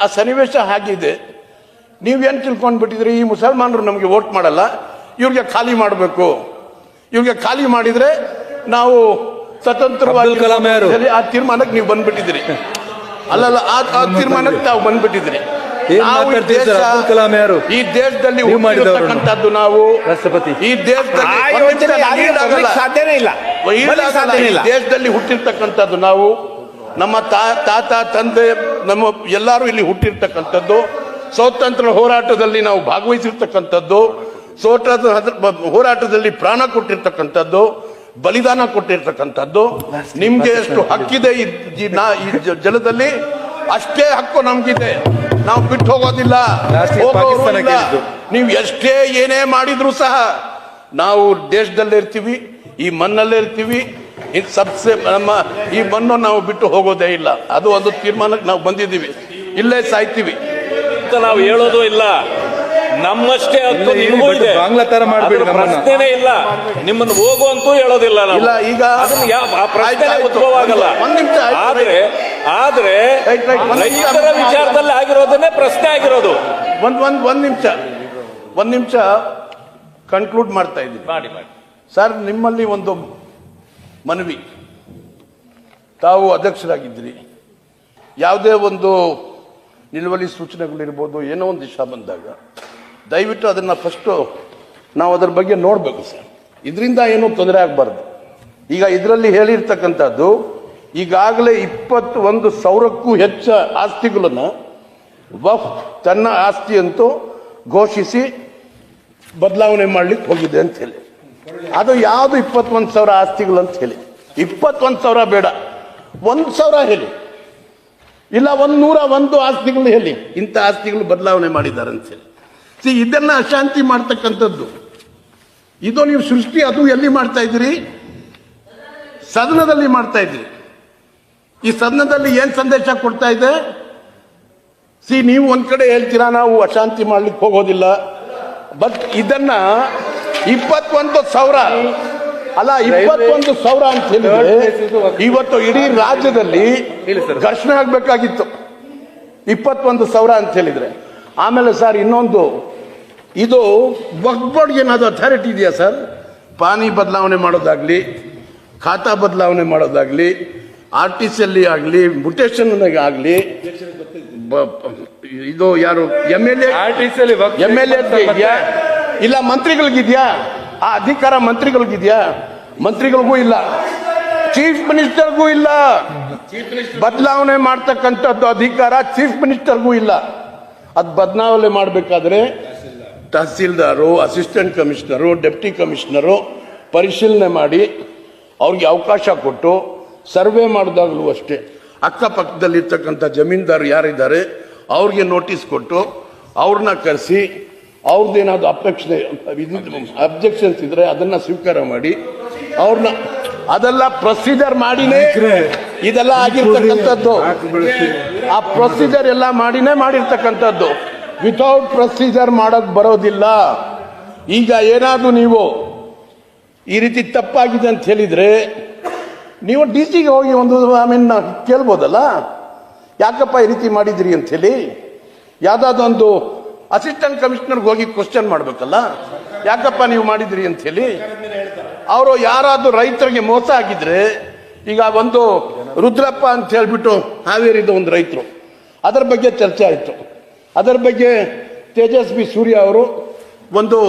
ಆ ಸನ್ನಿವೇಶ ಹಾಗಿದೆ. ನೀವೇನು ತಿಳ್ಕೊಂಡ್ಬಿಟ್ಟಿದ್ರಿ? ಈ ಮುಸಲ್ಮಾನರು ನಮಗೆ ವೋಟ್ ಮಾಡಲ್ಲ. ಇವ್ರಿಗೆ ಖಾಲಿ ಮಾಡಬೇಕು. ಇವ್ರಿಗೆ ಖಾಲಿ ಮಾಡಿದ್ರೆ ನಾವು ಸ್ವತಂತ್ರವಾಗಿ ಅಬ್ದುಲ್ ಕಲಾಂ ಯಾರು? ಆ ತೀರ್ಮಾನಕ್ಕೆ ನೀವು ಬಂದ್ಬಿಟ್ಟಿದ್ರಿ. ಅಲ್ಲಲ್ಲ ಆ ಆ ತೀರ್ಮಾನಕ್ಕೆ ತಾವು ಬಂದ್ಬಿಟ್ಟಿದ್ರಿ. ಈ ಮಾತಾಡ್ತೀರಿ ಸರ್? ದೇಶ- ಅಬ್ದುಲ್ ಕಲಾಂ ಯಾರು? ಈ ದೇಶದಲ್ಲಿ ನೀವು ಮಾಡಿದವರು. ನಾವು. ರಾಷ್ಟ್ರಪತಿ. ಈ ದೇಶದಲ್ಲಿ ಸಾಧ್ಯನೇ ಇಲ್ಲ. ದೇಶದಲ್ಲಿ ಹುಟ್ಟಿರ್ತಕ್ಕಂಥದ್ದು ನಾವು. ನಮ್ಮ ತಾ ತಾತ ತಂದೆ ನಮ್ಮ ಎಲ್ಲರೂ ಇಲ್ಲಿ ಹುಟ್ಟಿರ್ತಕ್ಕಂಥದ್ದು ಸ್ವಾತಂತ್ರ್ಯ ಹೋರಾಟದಲ್ಲಿ ನಾವು ಭಾಗವಹಿಸಿರ್ತಕ್ಕಂಥದ್ದು ಸೋಟದ ಹೋರಾಟದಲ್ಲಿ ಪ್ರಾಣ ಕೊಟ್ಟಿರ್ತಕ್ಕಂಥದ್ದು ಬಲಿದಾನ ಕೊಟ್ಟಿರ್ತಕ್ಕಂಥದ್ದು. ನಿಮ್ಗೆ ಎಷ್ಟು ಹಕ್ಕಿದೆ ಈ ಈ ನಾ- ಈ ಜಲದಲ್ಲಿ? ಅಷ್ಟೇ ಹಕ್ಕು ನಮ್ಗಿದೆ. ನಾವು ಬಿಟ್ಟು ಹೋಗೋದಿಲ್ಲ. ನೀವು ಎಷ್ಟೇ ಏನೇ ಮಾಡಿದ್ರು ಸಹ ನಾವು ದೇಶದಲ್ಲೇ ಇರ್ತೀವಿ ಈ ಮಣ್ಣಲ್ಲೇ ಇರ್ತೀವಿ ಈ ಸಬ್ಸೆ ನಮ್ಮ ಈ ಮಣ್ಣು ನಾವು ಬಿಟ್ಟು ಹೋಗೋದೇ ಇಲ್ಲ. ಅದು ಒಂದು ತೀರ್ಮಾನಕ್ಕೆ ನಾವು ಬಂದಿದ್ದೀವಿ. ಇಲ್ಲೇ ಸಾಯ್ತೀವಿ. ಅಂತ ನಾವು ಹೇಳೋದು ಇಲ್ಲ. ನಮ್ಮಷ್ಟೇ ಹಕ್ಕು ಇಲ್ಲ, ನಿಮಗೂ ಇದೆ. ಬಾಂಗ್ಲಾ ತರ ಮಾಡ್ಬೇಡಿ ಪ್ರಶ್ನೆನೇ ಇಲ್ಲ. ನಿಮ್ಮನ್ನು ಹೋಗು ಅಂತೂ ಹೇಳೋದಿಲ್ಲ ನಾವು. ಇಲ್ಲ, ಈಗ ಅದನ್ನ ಪ್ರಶ್ನೆ ಉದ್ಭವ ಆಗಲ್ಲ ಒಂದ್ ನಿಮಿಷ ಆಯ್ತು, ಆದ್ರೆ ಆದ್ರೆ. ರೈತರ ವಿಚಾರದಲ್ಲಿ ಆಗಿರೋದನ್ನೇ ಪ್ರಶ್ನೆ ಆಗಿರೋದು. ಒಂದ್ ಒಂದ್ ಒಂದ್ ನಿಮಿಷ. ಒಂದ್ ನಿಮಿಷ ಕನ್ಕ್ಲೂಡ್ ಮಾಡ್ತಾ ಇದ್ದೀನಿ. ಮಾಡಿ ಮಾಡಿ. ಸರ್ ನಿಮ್ಮಲ್ಲಿ ಒಂದು ಮನವಿ. ತಾವು ಅಧ್ಯಕ್ಷರಾಗಿದ್ದೀರಿ. ಯಾವುದೇ ಒಂದು ನಿಲುವಳಿ ಸೂಚನೆಗಳಿರ್ಬೋದು ಏನೋ ಒಂದು ದಿಶಾ ಬಂದಾಗ, ದಯವಿಟ್ಟು ಅದನ್ನು ಫಸ್ಟು ನಾವು ಅದರ ಬಗ್ಗೆ ನೋಡಬೇಕು ಸರ್. ಇದರಿಂದ ಏನೂ ತೊಂದರೆ ಆಗಬಾರ್ದು. ಈಗ ಇದರಲ್ಲಿ ಹೇಳಿರ್ತಕ್ಕಂಥದ್ದು, ಈಗಾಗಲೇ ಇಪ್ಪತ್ತು ಒಂದು ಸಾವಿರಕ್ಕೂ ಹೆಚ್ಚು ಆಸ್ತಿಗಳನ್ನು ವಫ್ ತನ್ನ ಆಸ್ತಿ ಅಂತೂ ಘೋಷಿಸಿ ಬದಲಾವಣೆ ಮಾಡಲಿಕ್ಕೆ ಹೋಗಿದೆ ಅಂತ ಹೇಳಿ. ಅದು ಯಾವುದು ಇಪ್ಪತ್ತೊಂದು ಸಾವಿರ ಆಸ್ತಿಗಳು ಅಂತ ಹೇಳಿ. ಇಪ್ಪತ್ತೊಂದು ಸಾವಿರ ಬೇಡ. ಒಂದು ಸಾವಿರ ಹೇಳಿ. ಇಲ್ಲ, ಒಂದು ನೂರ ಒಂದು ಆಸ್ತಿಗಳು ಹೇಳಿ. ಇಂಥ ಆಸ್ತಿಗಳು ಬದಲಾವಣೆ ಮಾಡಿದ್ದಾರೆ ಅಂತ ಹೇಳಿ. ಸಿ, ಇದನ್ನ ಅಶಾಂತಿ ಮಾಡ್ತಕ್ಕಂಥದ್ದು. ಇದು ನೀವು ಸೃಷ್ಟಿ, ಅದು ಎಲ್ಲಿ ಮಾಡ್ತಾ ಇದ್ದೀರಿ? ಸದನದಲ್ಲಿ ಮಾಡ್ತಾ ಇದ್ದೀರಿ. ಈ ಸದನದಲ್ಲಿ ಏನು ಸಂದೇಶ ಕೊಡ್ತಾ ಇದೆ? ಸಿ, ನೀವು ಒಂದು ಕಡೆ ಹೇಳ್ತೀರಾ, ನಾವು ಅಶಾಂತಿ ಮಾಡ್ಲಿಕ್ಕೆ ಹೋಗೋದಿಲ್ಲ. ಬಟ್ ಇದನ್ನ ಇಪ್ಪತ್ತೊಂದು ಸಾವಿರ ಅಲ್ಲ ಇಪ್ಪತ್ತೊಂದು ಸಾವಿರ ಅಂತ ಹೇಳಿದ್ರೆ ಇವತ್ತು ಇಡೀ ರಾಜ್ಯದಲ್ಲಿ. ಘರ್ಷಣೆ ಆಗ್ಬೇಕಾಗಿತ್ತು. ಇಪ್ಪತ್ತೊಂದು ಸಾವಿರ ಅಂತ ಹೇಳಿದ್ರೆ. ಆಮೇಲೆ ಸರ್ ಇನ್ನೊಂದು. ಇದು ಬೋರ್ಡ್ಗೆ ಏನಾದ್ರು ಅಥಾರಿಟಿ ಇದೆಯಾ ಸರ್? ಪಾನಿ ಬದಲಾವಣೆ ಮಾಡೋದಾಗ್ಲಿ ಖಾತಾ ಬದಲಾವಣೆ ಮಾಡೋದಾಗ್ಲಿ ಆರ್ ಟಿ ಸಿ ಅಲ್ಲಿ ಆಗಲಿ ಮುಟೇಶನ್ ಆಗಲಿ ಇದು ಯಾರು? ಎಂ ಎಲ್ ಎ RTC ಅಲ್ಲಿ ವಕ್ಫ್ ಎಂ ಎಲ್ ಎ ಇಲ್ಲ, ಮಂತ್ರಿಗಳಿಗಿದ್ಯಾ? ಆ ಅಧಿಕಾರ ಮಂತ್ರಿಗಳಿಗಿದೆಯಾ? ಮಂತ್ರಿಗಳಿಗೂ ಇಲ್ಲ. ಚೀಫ್ ಮಿನಿಸ್ಟರ್ಗೂ ಇಲ್ಲ. ಬದಲಾವಣೆ ಮಾಡ್ತಕ್ಕಂಥದ್ದು ಅಧಿಕಾರ ಚೀಫ್ ಮಿನಿಸ್ಟರ್ಗೂ ಇಲ್ಲ. ಅದು ಬದಲಾವಣೆ ಮಾಡಬೇಕಾದ್ರೆ tahsildar assistant commissioner deputy commissioner ಪರಿಶೀಲನೆ ಮಾಡಿ ಅವ್ರಿಗೆ ಅವಕಾಶ ಕೊಟ್ಟು ಸರ್ವೆ ಮಾಡಿದಾಗಲೂ ಅಷ್ಟೇ. ಅಕ್ಕಪಕ್ಕದಲ್ಲಿರ್ತಕ್ಕಂಥ ಜಮೀನ್ದಾರು ಯಾರಿದ್ದಾರೆ, ಅವ್ರಿಗೆ ನೋಟಿಸ್ ಕೊಟ್ಟು ಅವ್ರನ್ನ ಕರೆಸಿ ಅವ್ರದ್ದೇನಾದ್ರು ಅಪೇಕ್ಷಣೆ ಅಬ್ಜೆಕ್ಷನ್ಸ್ ಇದ್ರೆ ಅದನ್ನ ಸ್ವೀಕಾರ ಮಾಡಿ ಅವ್ರನ್ನ ಅದೆಲ್ಲ ಪ್ರೊಸೀಜರ್ ಮಾಡಿನೇ ಇದೆಲ್ಲ ಆಗಿರ್ತಕ್ಕಂಥದ್ದು. ಆ ಪ್ರೊಸೀಜರ್ ಎಲ್ಲ ಮಾಡಿನೇ ಮಾಡಿರ್ತಕ್ಕಂಥದ್ದು. ವಿತೌಟ್ ಪ್ರೊಸೀಜರ್ ಮಾಡಕ್ ಬರೋದಿಲ್ಲ. ಈಗ ಏನಾದ್ರು ನೀವು ಈ ರೀತಿ ತಪ್ಪಾಗಿದೆ ಅಂತ ಹೇಳಿದ್ರೆ ನೀವು ಡಿ ಸಿಗೆ ಹೋಗಿ ಒಂದು ಐ ಮೀನ್ ಕೇಳ್ಬೋದಲ್ಲ? ಯಾಕಪ್ಪ ಈ ರೀತಿ ಮಾಡಿದ್ರಿ ಅಂತ ಹೇಳಿ? ಯಾವ್ದಾದೊಂದು ಅಸಿಸ್ಟೆಂಟ್ ಕಮಿಷನರ್ಗೆ ಹೋಗಿ ಕ್ವಶನ್ ಮಾಡ್ಬೇಕಲ್ಲ? ಯಾಕಪ್ಪ ನೀವು ಮಾಡಿದ್ರಿ ಅಂತ ಹೇಳಿ ಅವರು ಯಾರಾದ್ರೂ ರೈತರಿಗೆ ಮೋಸ ಆಗಿದ್ರೆ, ಈಗ ಒಂದು ರುದ್ರಪ್ಪ ಅಂತ ಹೇಳ್ಬಿಟ್ಟು ಹಾವೇರಿದ ಒಂದು ರೈತರು, ಅದರ ಬಗ್ಗೆ ಚರ್ಚೆ ಆಯಿತು. ಅದರ ಬಗ್ಗೆ ತೇಜಸ್ವಿ ಸೂರ್ಯ ಅವರು ಒಂದು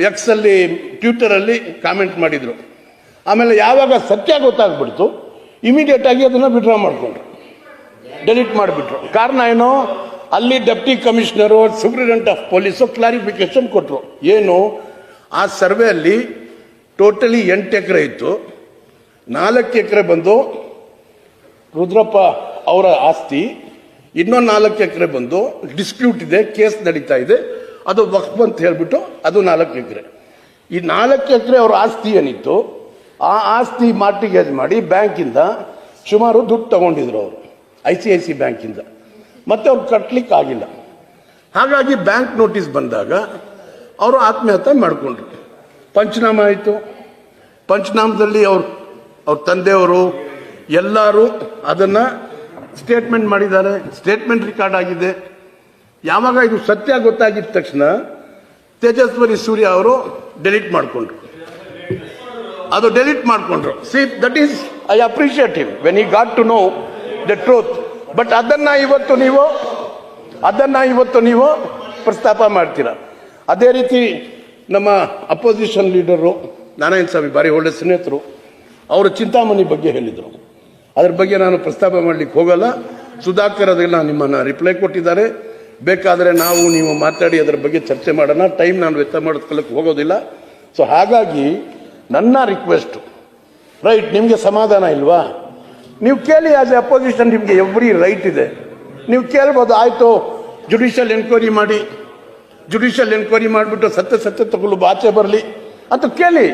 ಎಕ್ಸ್ ಅಲ್ಲಿ ಟ್ವಿಟರ್ ಅಲ್ಲಿ ಕಾಮೆಂಟ್ ಮಾಡಿದ್ರು. ಆಮೇಲೆ ಯಾವಾಗ ಸತ್ಯ ಗೊತ್ತಾಗ್ಬಿಡ್ತು ಇಮಿಡಿಯೇಟ್ ಆಗಿ ಅದನ್ನ ವಿಡ್ರಾ ಮಾಡಿಕೊಂಡ್ರು. ಡೆಲಿಟ್ ಮಾಡಿಬಿಟ್ರು. ಕಾರಣ ಏನು? ಅಲ್ಲಿ deputy commissioner superintendent of police clarification ಕೊಟ್ಟರು ಏನು? ಆ ಸರ್ವೆಯಲ್ಲಿ ಟೋಟಲಿ ಎಂಟು ಎಕರೆ ಇತ್ತು. ನಾಲ್ಕು ಎಕರೆ ಬಂದು ರುದ್ರಪ್ಪ ಅವರ ಆಸ್ತಿ, ಇನ್ನೊಂದು ನಾಲ್ಕು ಎಕರೆ ಬಂದು ಡಿಸ್ಪ್ಯೂಟ್ ಇದೆ ಕೇಸ್ ನಡೀತಾ ಇದೆ. ಅದು ವಕ್ಫ್ ಅಂತ ಹೇಳಿಬಿಟ್ಟು ಅದು ನಾಲ್ಕು ಎಕರೆ. ಈ ನಾಲ್ಕು ಎಕರೆ ಅವ್ರ ಆಸ್ತಿ ಏನಿತ್ತು? ಆ ಆಸ್ತಿ ಮಾರ್ಟಿಗೇಜ್ ಮಾಡಿ ಬ್ಯಾಂಕಿಂದ ಸುಮಾರು ದುಡ್ಡು ತಗೊಂಡಿದ್ರು ಅವರು, ಐ ಸಿ ಐ ಸಿ ಬ್ಯಾಂಕಿಂದ. ಮತ್ತೆ ಅವ್ರು ಕಟ್ಲಿಕ್ಕೆ ಆಗಿಲ್ಲ ಹಾಗಾಗಿ ಬ್ಯಾಂಕ್ ನೋಟಿಸ್ ಬಂದಾಗ ಅವರು ಆತ್ಮಹತ್ಯೆ ಮಾಡಿಕೊಂಡ್ರು. ಪಂಚನಾಮ ಆಯಿತು. ಪಂಚನಾಮದಲ್ಲಿ ಅವರು, ಅವ್ರ ತಂದೆಯವರು ಎಲ್ಲರೂ ಅದನ್ನು ಸ್ಟೇಟ್ಮೆಂಟ್ ಮಾಡಿದ್ದಾರೆ. ಸ್ಟೇಟ್ಮೆಂಟ್ ರೆಕಾರ್ಡ್ ಆಗಿದೆ. ಯಾವಾಗ ಇದು ಸತ್ಯ ಗೊತ್ತಾಗಿದ್ದ ತಕ್ಷಣ ತೇಜಸ್ವರಿ ಸೂರ್ಯ ಅವರು ಡೆಲಿಟ್ ಮಾಡಿಕೊಂಡ್ರು. ಅದು ಡೆಲಿಟ್ ಮಾಡಿಕೊಂಡ್ರು. See that is I appreciate him when he got to know the truth but ಅದನ್ನ ಇವತ್ತು ನೀವು, ಅದನ್ನ ಇವತ್ತು ನೀವು ಪ್ರಸ್ತಾಪ ಮಾಡ್ತೀರ? ಅದೇ ರೀತಿ ನಮ್ಮ ಅಪೋಸಿಷನ್ ಲೀಡರು ನಾರಾಯಣ ಸ್ವಾಮಿ ಬಾರಿ ಒಳ್ಳೆ ಸ್ನೇಹಿತರು, ಅವರು ಚಿಂತಾಮಣಿ ಬಗ್ಗೆ ಹೇಳಿದರು. ಅದ್ರ ಬಗ್ಗೆ ನಾನು ಪ್ರಸ್ತಾಪ ಮಾಡ್ಲಿಕ್ಕೆ ಹೋಗಲ್ಲ. ಸುಧಾಕರ್ ಅದೆಲ್ಲ ನಿಮ್ಮನ್ನು ರಿಪ್ಲೈ ಕೊಟ್ಟಿದ್ದಾರೆ. ಬೇಕಾದರೆ ನಾವು ನೀವು ಮಾತಾಡಿ ಅದರ ಬಗ್ಗೆ ಚರ್ಚೆ ಮಾಡೋಣ. ಟೈಮ್ ನಾನು ವ್ಯರ್ಥ ಮಾಡಿಸ್ಕೊಳ್ಳೋಕೆ ಹೋಗೋದಿಲ್ಲ. ಸೊ ಹಾಗಾಗಿ ನನ್ನ ರಿಕ್ವೆಸ್ಟು ರೈಟ್ ನಿಮಗೆ ಸಮಾಧಾನ ಇಲ್ವಾ? ನೀವು ಕೇಳಿ ಆಸ್ ಎ ಅಪೋಸಿಷನ್ ನಿಮಗೆ ಎವ್ರಿ ರೈಟ್ ಇದೆ. ನೀವು ಕೇಳ್ಬೋದು, ಆಯಿತು ಜುಡಿಷಿಯಲ್ ಎನ್ಕ್ವೈರಿ ಮಾಡಿ. ಜುಡಿಷಿಯಲ್ ಎನ್ಕ್ವೈರಿ ಮಾಡಿಬಿಟ್ಟು ಸತ್ಯ ಸತ್ಯ ತಗೊಳ್ಳು ಆಚೆ ಬರಲಿ. ಅಂತ ಕೇಳಿ,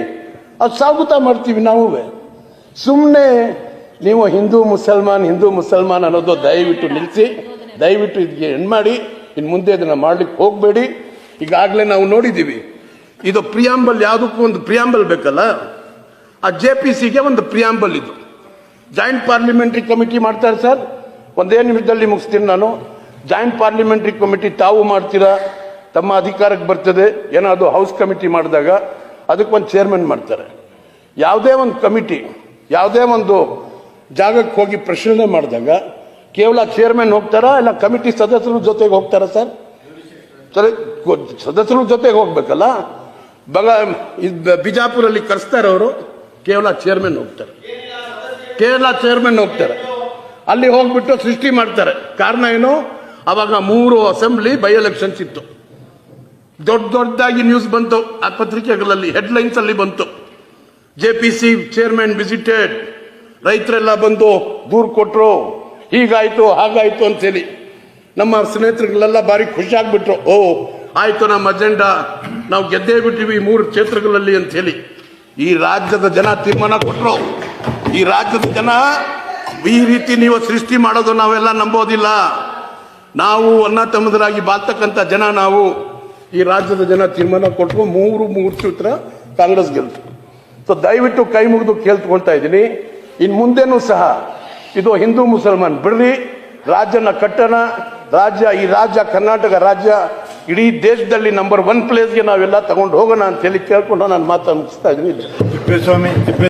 ಅದು ಸಾಗುತ್ತಾ ಮಾಡ್ತೀವಿ ನಾವು ಸುಮ್ಮನೆ ನೀವು ಹಿಂದೂ ಮುಸಲ್ಮಾನ್ ಹಿಂದೂ ಮುಸಲ್ಮಾನ್ ಅನ್ನೋದು ದಯವಿಟ್ಟು ನಿಲ್ಲಿಸಿ ದಯವಿಟ್ಟು ಇದಕ್ಕೆ ಎಂಡ್ ಮಾಡಿ ಇನ್ನು ಮುಂದೆ ಇದನ್ನು ಮಾಡ್ಲಿಕ್ಕೆ ಹೋಗಬೇಡಿ. ಈಗಾಗಲೇ ನಾವು ನೋಡಿದ್ದೀವಿ, ಇದು ಪ್ರಿಯಾಂಬಲ್ ಯಾವುದಕ್ಕೂ ಒಂದು ಪ್ರಿಯಾಂಬಲ್ ಬೇಕಲ್ಲ? ಆ ಜೆ ಪಿ ಸಿಗೆ ಒಂದು ಪ್ರಿಯಾಂಬಲ್ ಇದು. ಜಾಯಿಂಟ್ ಪಾರ್ಲಿಮೆಂಟ್ರಿ ಕಮಿಟಿ ಮಾಡ್ತಾರೆ ಸರ್. ಒಂದೇ ನಿಮಿಷದಲ್ಲಿ ಮುಗಿಸ್ತೀನಿ ನಾನು. ಜಾಯಿಂಟ್ ಪಾರ್ಲಿಮೆಂಟ್ರಿ ಕಮಿಟಿ ತಾವು ಮಾಡ್ತೀರಾ? ತಮ್ಮ ಅಧಿಕಾರಕ್ಕೆ ಬರ್ತದೆ. ಏನಾದರೂ ಹೌಸ್ ಕಮಿಟಿ ಮಾಡಿದಾಗ ಅದಕ್ಕೆ ಒಂದು ಚೇರ್ಮನ್ ಮಾಡ್ತಾರೆ. ಯಾವುದೇ ಒಂದು ಕಮಿಟಿ ಯಾವುದೇ ಒಂದು ಜಾಗಕ್ಕೆ ಹೋಗಿ ಪ್ರಶ್ನೆ ಮಾಡಿದಾಗ ಕೇವಲ ಚೇರ್ಮನ್ ಹೋಗ್ತಾರಾ ಇಲ್ಲ ಕಮಿಟಿ ಸದಸ್ಯರ ಜೊತೆಗೆ ಹೋಗ್ತಾರಾ ಸರ್? ಸರಿ, ಸದಸ್ಯರ ಜೊತೆಗೆ ಹೋಗ್ಬೇಕಲ್ಲ? ಬಗ ಬಿಜಾಪುರಲ್ಲಿ ಕರೆಸ್ತಾರೆ ಅವರು ಕೇವಲ ಚೇರ್ಮನ್ ಹೋಗ್ತಾರೆ. ಕೇರಳ ಚೇರ್ಮನ್ ಹೋಗ್ತಾರೆ. ಅಲ್ಲಿ ಹೋಗ್ಬಿಟ್ಟು ಸೃಷ್ಟಿ ಮಾಡ್ತಾರೆ. ಕಾರಣ ಏನು? ಅವಾಗ ಮೂರು ಅಸೆಂಬ್ಲಿ ಬೈ ಎಲೆಕ್ಷನ್ಸ್ ಇತ್ತು. ದೊಡ್ಡ ದೊಡ್ಡದಾಗಿ ನ್ಯೂಸ್ ಬಂತು. ಆ ಪತ್ರಿಕೆಗಳಲ್ಲಿ ಹೆಡ್ಲೈನ್ಸ್ ಅಲ್ಲಿ ಬಂತು. J P C chairman visited ರೈತರೆಲ್ಲ ಬಂದು ದೂರು ಕೊಟ್ರು. ಹೀಗಾಯ್ತು, ಹಾಗಾಯ್ತು ಅಂತೇಳಿ. ನಮ್ಮ ಸ್ನೇಹಿತರುಗಳೆಲ್ಲ ಬಾರಿ ಖುಷಿ ಆಗ್ಬಿಟ್ರು ಓ, ಆಯ್ತು ನಮ್ಮ ಅಜೆಂಡಾ ನಾವು ಗೆದ್ದೇ ಬಿಟ್ಟಿವಿ ಮೂರು ಕ್ಷೇತ್ರಗಳಲ್ಲಿ ಅಂತ ಹೇಳಿ ಈ ರಾಜ್ಯದ ಜನ ತೀರ್ಮಾನ ಕೊಟ್ರು. ಈ ರಾಜ್ಯದ ಜನ ಈ ರೀತಿ ನೀವು ಸೃಷ್ಟಿ ಮಾಡೋದು ನಾವೆಲ್ಲ ನಂಬೋದಿಲ್ಲ. ನಾವು ಅನ್ನ ತಮ್ಮದರಾಗಿ ಬಾಳ್ತಕ್ಕಂಥ ಜನ ನಾವು ಈ ರಾಜ್ಯದ ಜನ ತೀರ್ಮಾನ ಕೊಟ್ಟು ಮೂರು ಮೂರು ಸೂತ್ರ ಕಾಂಗ್ರೆಸ್ ಗೆಲ್ತು. ಸೊ ದಯವಿಟ್ಟು ಕೈ ಮುಗಿದು ಕೇಳ್ಕೊಳ್ತಾ ಇದ್ದೀನಿ. ಇನ್ನು ಮುಂದೆನೂ ಸಹ ಇದು ಹಿಂದೂ ಮುಸಲ್ಮಾನ್ ಬಿಡ್ರಿ, ರಾಜ್ಯನ ಕಟ್ಟಣ, ರಾಜ್ಯ, ಈ ರಾಜ್ಯ ಕರ್ನಾಟಕ ರಾಜ್ಯ ಇಡೀ ದೇಶದಲ್ಲಿ ನಂಬರ್ ಒನ್ ಪ್ಲೇಸ್ಗೆ ನಾವೆಲ್ಲ ತಗೊಂಡು ಹೋಗೋಣ ಅಂತ ಹೇಳಿ ಕೇಳ್ಕೊಂಡು ನಾನು ಮಾತು ಮುಗಿಸ್ತಾ ಇದ್ದೀನಿ.